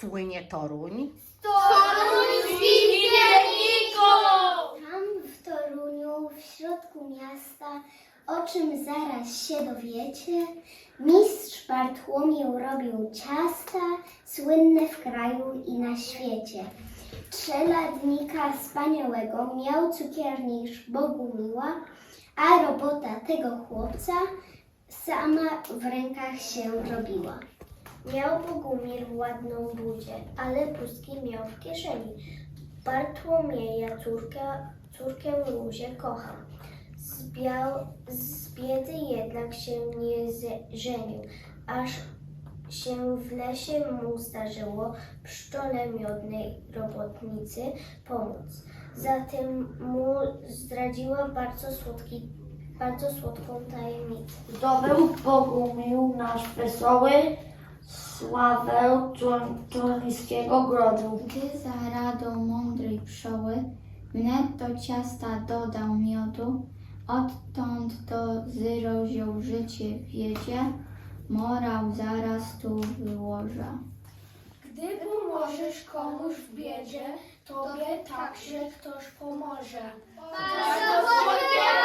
słynie Toruń? Tam w Toruniu, w środku miasta, o czym zaraz się dowiecie, mistrz Bartłomiej robił ciasta, słynne w kraju i na świecie. Trzeladnika wspaniałego miał cukiernicz Bogumiła, a robota tego chłopca sama w rękach się robiła. Miał Bogumir ładną buzię, ale pustki miał w kieszeni. Bartłomieja córkę, córkę Luzię kocha. Z, biał, z biedy jednak się nie żenił, aż się w lesie mu zdarzyło pszczole miodnej robotnicy pomóc. Zatem mu zdradziła bardzo, słodki, bardzo słodką tajemnicę. Zdobył Bogumił nasz wesoły sławę czornickiego grodu. Gdy za radą mądrej pszczoły wnet do ciasta dodał miodu, odtąd do zyrozioł życie wiedzie, morał zaraz tu wyłoża. Gdy pomożesz komuś w biedzie, tobie także ktoś pomoże. Bardzo.